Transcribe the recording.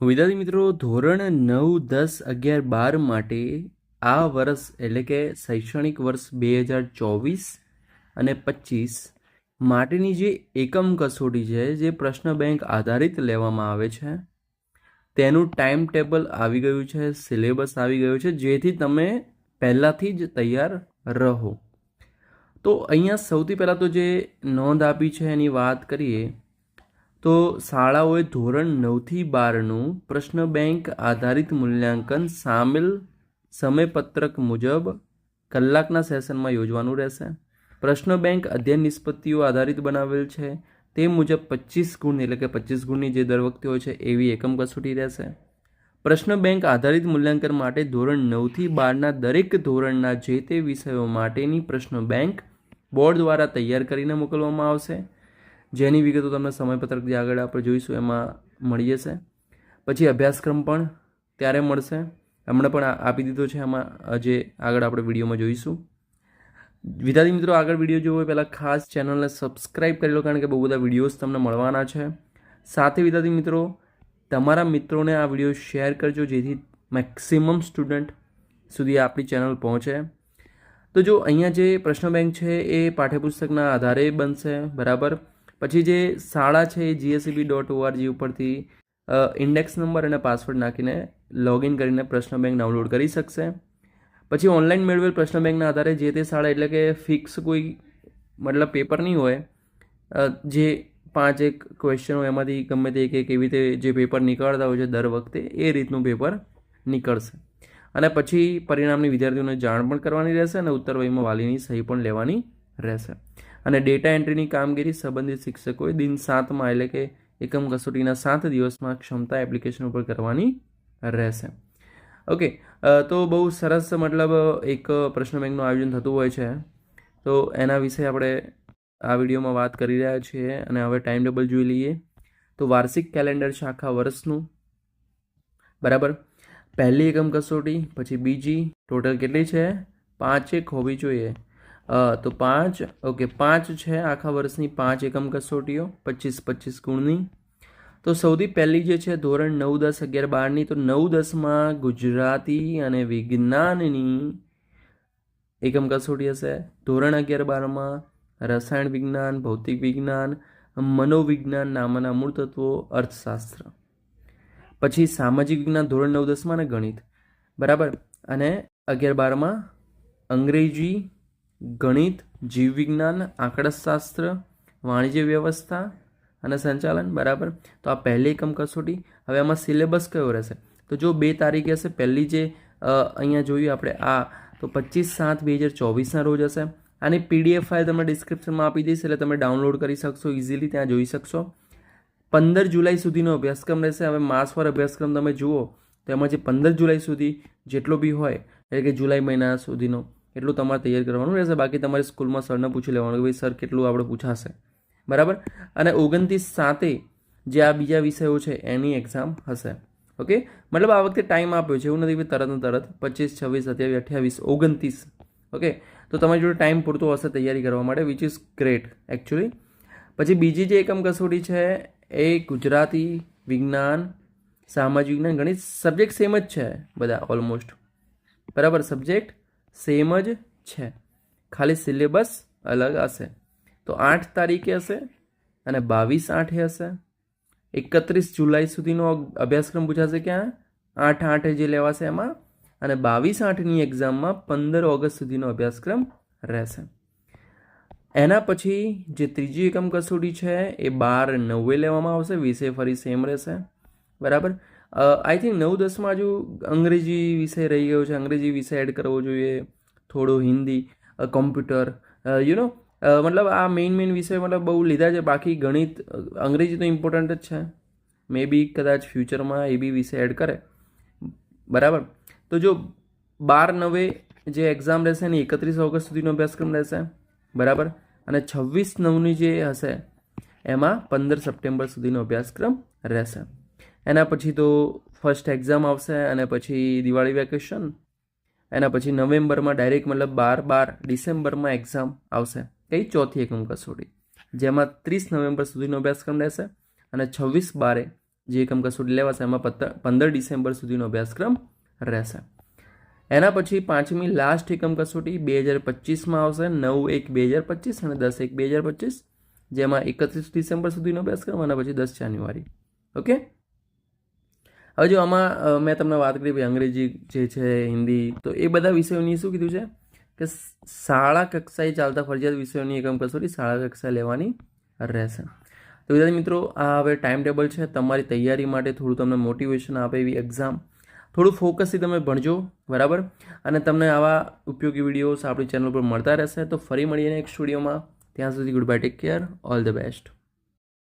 વિદ્યાર્થી મિત્રો, ધોરણ નવ, દસ, અગિયાર, બાર માટે આ વર્ષ, એટલે કે શૈક્ષણિક વર્ષ બે હજાર ચોવીસ અને પચીસ માટેની જે એકમ કસોટી છે, જે પ્રશ્ન બેંક આધારિત લેવામાં આવે છે, તેનું ટાઈમ ટેબલ આવી ગયું છે, સિલેબસ આવી ગયું છે, જેથી તમે પહેલાંથી જ તૈયાર રહો. તો અહીંયા સૌથી પહેલાં તો જે નોંધ આપી છે એની વાત કરીએ તો શાળાઓએ ધોરણ નવથી બારનું પ્રશ્ન બેંક આધારિત મૂલ્યાંકન સામેલ સમયપત્રક મુજબ કલાકના સેશનમાં યોજવાનું રહેશે. પ્રશ્ન બેંક અધ્યયન નિષ્પત્તિઓ આધારિત બનાવેલ છે. તે મુજબ પચીસ ગુણ એટલે કે પચીસ ગુણની જે દર વખતે હોય છે, એવી એકમ કસોટી રહેશે. પ્રશ્ન બેંક આધારિત મૂલ્યાંકન માટે ધોરણ નવથી બારના દરેક ધોરણના જે તે વિષયો માટેની પ્રશ્ન બેંક બોર્ડ દ્વારા તૈયાર કરીને મોકલવામાં આવશે. જેની વિગતો તમને સમયપત્રક જે આગળ આપણે જોઈશું, એમાં મળી જશે. પછી અભ્યાસક્રમ પણ ત્યારે મળશે. હમણાં પણ આપી દીધો છે. એમાં જે આગળ આપણે વિડીયોમાં જોઈશું. વિદ્યાર્થી મિત્રો, આગળ વીડિયો જોવો એ પહેલાં ખાસ ચેનલને સબસ્ક્રાઈબ કરી લો, કારણ કે બહુ બધા વિડીયોઝ તમને મળવાના છે. સાથે વિદ્યાર્થી મિત્રો, તમારા મિત્રોને આ વીડિયો શેર કરજો, જેથી મેક્સિમમ સ્ટુડન્ટ સુધી આપણી ચેનલ પહોંચે. તો જો અહીંયા જે પ્રશ્ન બેંક છે, એ પાઠ્યપુસ્તકના આધારે બનશે, બરાબર? પછી જે શાળા છે એ જીએસસીબી ડોટ ઓઆરજી ઉપરથી ઇન્ડેક્સ નંબર અને પાસવર્ડ નાખીને લોગિન કરીને પ્રશ્ન બેંક ડાઉનલોડ કરી શકશે. પછી ઓનલાઈન મેળવેલ પ્રશ્ન બેંકના આધારે જે તે શાળા એટલે કે ફિક્સ કોઈ મતલબ પેપર નહીં હોય જે પાંચ એક ક્વેશ્ચન એમાંથી ગમે તે એક એક એવી રીતે જે પેપર નીકળતા હોય છે દર વખતે, એ રીતનું પેપર નીકળશે. અને પછી પરિણામની વિદ્યાર્થીઓને જાણ પણ કરવાની રહેશે અને ઉત્તર વયમાં વાલીની સહી પણ લેવાની રહેશે. અને ડેટા એન્ટ્રીની કામગીરી સંબંધિત શિક્ષકોએ દિન સાતમાં એટલે કે એકમ કસોટીના સાત દિવસમાં ક્ષમતા એપ્લિકેશન ઉપર કરવાની રહેશે. ઓકે તો બહુ સરસ મતલબ એક પ્રશ્ન બેંકનું આયોજન થતું હોય છે. તો એના વિશે આપણે આ વિડીયોમાં વાત કરી રહ્યા છીએ અને હવે ટાઈમ ટેબલ જોઈ લઈએ. તો વાર્ષિક કેલેન્ડર છે આખા વર્ષનું. બરાબર? પહેલી એકમ કસોટી, પછી બીજી ટોટલ કેટલી છે? પાંચેક હોવી જોઈએ. તો પાંચ. ઓકે, પાંચ છે આખા વર્ષની પાંચ એકમ કસોટીઓ, પચીસ પચીસ ગુણની. તો સૌથી પહેલી જે છે ધોરણ નવ દસ અગિયાર બારની, તો નવ દસમાં ગુજરાતી અને વિજ્ઞાનની એકમ કસોટી હશે. ધોરણ અગિયાર બારમાં રસાયણ વિજ્ઞાન, ભૌતિક વિજ્ઞાન, મનોવિજ્ઞાન નામના મૂળ તત્વો, અર્થશાસ્ત્ર. પછી સામાજિક વિજ્ઞાન ધોરણ નવ દસમાં અને ગણિત. બરાબર? અને અગિયાર બારમાં અંગ્રેજી ગણિત, જીવવિજ્ઞાન, આંકડાશાસ્ત્ર, વાણિજ્ય વ્યવસ્થા અને સંચાલન, બરાબર? તો આ પહેલી એકમ કસોટી. હવે આમાં સિલેબસ કયો રહેશે? તો જો બે તારીખે હશે, પહેલી જે અહીંયા જોયું આપણે આ, તો પચીસ સાત બે હજાર ચોવીસના રોજ હશે. આની પીડીએફ ફાઇલ તમને ડિસ્ક્રિપ્શનમાં આપી દઈશ, એટલે તમે ડાઉનલોડ કરી શકશો ઇઝીલી ત્યાં જોઈ શકશો. પંદર જુલાઈ સુધીનો અભ્યાસક્રમ રહેશે. હવે માસવાર અભ્યાસક્રમ તમે જુઓ, તો એમાં જે પંદર જુલાઈ સુધી જેટલો બી હોય, એટલે કે જુલાઈ મહિના સુધીનો એટલું તમારે તૈયાર કરવાનું રહેશે? બાકી તમારે સ્કૂલમાં સરને પૂછી લેવાનું કે ભાઈ, સર, કેટલું આપણે પૂછાશે? બરાબર? અને ઓગણત્રીસ સાતે જે આ બીજા વિષયો છે, એની એક્ઝામ હશે. ઓકે મતલબ આ વખતે ટાઈમ આપ્યો છે, એવું નથી કે તરત તરત પચીસ, છવ્વીસ, સત્યાવીસ, અઠ્યાવીસ, ઓગણત્રીસ. ઓકે તો તમારી જોડે ટાઈમ પૂરતો હશે તૈયારી કરવા માટે વિચ ઇઝ ગ્રેટ એકચ્યુઅલી પછી બીજી જે એકમ કસોટી છે, એ ગુજરાતી વિજ્ઞાન, સામાજિક વિજ્ઞાન, ગણિત સબ્જેક્ટ સેમ જ છે બધા ઓલમોસ્ટ બરાબર? સબ્જેક્ટ સેમ જ છે. ખાલી સિલેબસ અલગ હશે. તો આઠ તારીખે હશે અને બાવીસ આઠે હશે. એકત્રીસ જુલાઈ સુધીનો અભ્યાસક્રમ પૂછાશે ક્યાં? આઠ આઠે જે લેવાશે એમાં. અને બાવીસ આઠની એક્ઝામમાં પંદર ઓગસ્ટ સુધીનો અભ્યાસક્રમ રહેશે. એના પછી જે ત્રીજી એકમ કસોટી છે એ બાર નવે લેવામાં આવશે. વિષય ફરી સેમ રહેશે. બરાબર? આઈ થિંક નવ દસમાં હજુ અંગ્રેજી વિષય રહી ગયો છે, અંગ્રેજી વિષય એડ કરવો જોઈએ, થોડું હિન્દી કોમ્પ્યુટર યુ નો મતલબ આ મેઇન મેઇન વિષય મતલબ બહુ લીધા છે, બાકી ગણિત અંગ્રેજી તો ઇમ્પોર્ટન્ટ જ છે. મે બી કદાચ ફ્યુચરમાં એ બી વિષય એડ કરે. બરાબર? તો જો બાર નવે જે એક્ઝામ રહેશે ને, એકત્રીસ ઓગસ્ટ સુધીનો અભ્યાસક્રમ રહેશે, બરાબર? અને છવ્વીસ નવની જે હશે, એમાં પંદર સપ્ટેમ્બર સુધીનો અભ્યાસક્રમ રહેશે. એના પછી તો ફર્સ્ટ એક્ઝામ આવશે અને પછી દિવાળી વેકેશન એના પછી નવેમ્બરમાં ડાયરેક્ટ મતલબ બાર બાર ડિસેમ્બરમાં એક્ઝામ આવશે. કઈ ચોથી એકમ કસોટી. જેમાં ત્રીસ નવેમ્બર સુધીનો અભ્યાસક્રમ રહેશે અને છવ્વીસ બારે જે એકમ કસોટી લેવાશે એમાં પંદર ડિસેમ્બર સુધીનો અભ્યાસક્રમ રહેશે. એના પછી પાંચમી લાસ્ટ એકમ કસોટી બે હજાર પચીસમાં આવશે, નવ એક બે હજાર પચીસ અને દસ એક બે હજાર પચીસ, જેમાં એકત્રીસ ડિસેમ્બર સુધીનો અભ્યાસક્રમ અને પછી દસ જાન્યુઆરી. ઓકે? હવે જો આમાં મેં તમને વાત કરી ભાઈ અંગ્રેજી જે છે, હિન્દી, તો એ બધા વિષયોની શું કીધું છે? કે શાળા કક્ષાએ ચાલતા ફરજિયાત વિષયોની એકમ કસોટી શાળા કક્ષાએ લેવાની રહેશે. તો વિદ્યાર્થી મિત્રો, આ હવે ટાઈમ ટેબલ છે. તમારી તૈયારી માટે થોડું તમને મોટિવેશન આપે એવી એક્ઝામ થોડું ફોકસથી તમે ભણજો, બરાબર? અને તમને આવા ઉપયોગી વિડીયોઝ આપણી ચેનલ પર મળતા રહેશે. તો ફરી મળીને એક સ્ટુડિયોમાં ત્યાં સુધી goodbye take care all the best